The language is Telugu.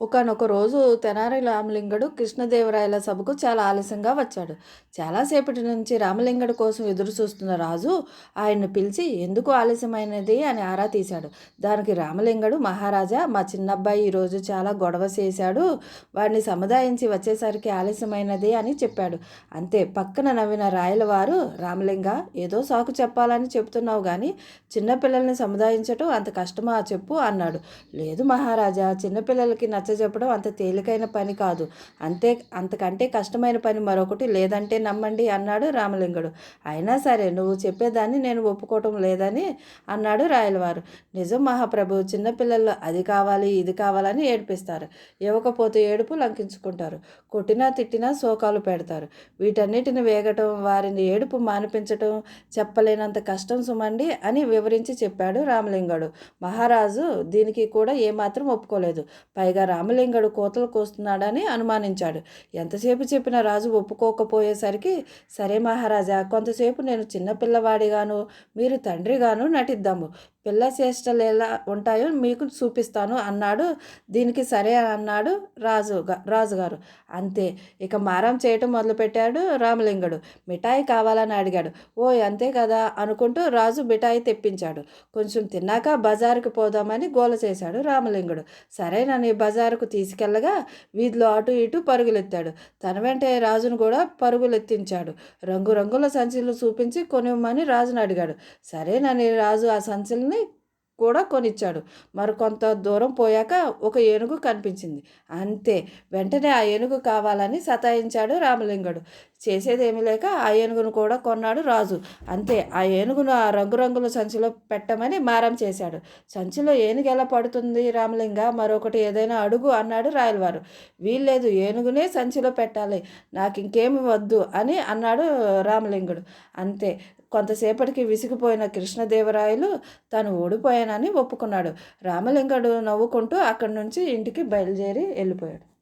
ఒకానొక రోజు తెనారి రామలింగడు కృష్ణదేవరాయల సభకు చాలా ఆలస్యంగా వచ్చాడు. చాలాసేపటి నుంచి రామలింగడు కోసం ఎదురు చూస్తున్న రాజు ఆయన్ను పిలిచి ఎందుకు ఆలస్యమైనది? అని ఆరా తీశాడు. దానికి రామలింగడు మహారాజా మా చిన్నబ్బాయి ఈరోజు చాలా గొడవ చేశాడు. వాడిని సముదాయించి వచ్చేసరికి ఆలస్యమైనది అని చెప్పాడు. అంతే పక్కన నవ్విన రాయల వారు రామలింగ ఏదో సాకు చెప్పాలని చెప్తున్నావు కానీ చిన్నపిల్లల్ని సముదాయించటం అంత కష్టమా చెప్పు అన్నాడు. లేదు మహారాజా చిన్నపిల్లలకి నచ్చ చెప్పడం అంత తేలికైన పని కాదు. అంతే అంతకంటే కష్టమైన పని మరొకటి లేదంటే నమ్మండి అన్నాడు రామలింగుడు. అయినా సరే నువ్వు చెప్పేదాన్ని నేను ఒప్పుకోవటం లేదని అన్నాడు రాయలవారు. నిజం మహాప్రభు చిన్నపిల్లలు అది కావాలి ఇది కావాలని ఏడిపిస్తారు. ఇవ్వకపోతే ఏడుపు లంకించుకుంటారు. కొట్టినా తిట్టినా శోకాలు పెడతారు. వీటన్నిటిని వేగటం వారిని ఏడుపు మానిపించటం చెప్పలేనంత కష్టం సుమండి అని వివరించి చెప్పాడు రామలింగడు. మహారాజు దీనికి కూడా ఏమాత్రం ఒప్పుకోలేదు. పైగా రామలింగడు కోతలు కోస్తున్నాడని అనుమానించాడు. ఎంతసేపు చెప్పిన రాజు ఒప్పుకోకపోయేసరికి సరే మహారాజా కొంతసేపు నేను చిన్నపిల్లవాడిగాను మీరు తండ్రిగాను నటిద్దాము. పిల్ల చేష్టలు ఎలా ఉంటాయో మీకు చూపిస్తాను అన్నాడు. దీనికి సరే అన్నాడు రాజు రాజుగారు. అంతే ఇక మారం చేయటం మొదలుపెట్టాడు రామలింగుడు. మిఠాయి కావాలని అడిగాడు. ఓ అంతే కదా అనుకుంటూ రాజు మిఠాయి తెప్పించాడు. కొంచెం తిన్నాక బజారుకి పోదామని గోల చేశాడు రామలింగుడు. సరేనని బజారుకు తీసుకెళ్ళగా వీధిలో అటు ఇటు పరుగులెత్తాడు. తన వెంటే రాజును కూడా పరుగులెత్తించాడు. రంగురంగుల సంచులు చూపించి కొనివ్వమని రాజును అడిగాడు. సరేనని రాజు ఆ సంచుల్ని కూడా కొనిచ్చాడు. మరికొంత దూరం పోయాక ఒక ఏనుగు కనిపించింది. అంతే వెంటనే ఆ ఏనుగు కావాలని సతాయించాడు రామలింగుడు. చేసేదేమీ లేక ఆ ఏనుగును కూడా కొన్నాడు రాజు. అంతే ఆ ఏనుగును ఆ రంగురంగుల సంచిలో పెట్టమని మారం చేశాడు. సంచిలో ఏనుగు ఎలా పడుతుంది రామలింగ? మరొకటి ఏదైనా అడుగు అన్నాడు రాయలవారు. వీల్లేదు ఏనుగునే సంచిలో పెట్టాలి. నాకు ఇంకేమి వద్దు అని అన్నాడు రామలింగుడు. అంతే కొంతసేపటికి విసిగిపోయిన కృష్ణదేవరాయలు తను ఓడిపోయానని ఒప్పుకున్నాడు. రామలింగుడు నవ్వుకుంటూ అక్కడి నుంచి ఇంటికి బయలుదేరి వెళ్ళిపోయాడు.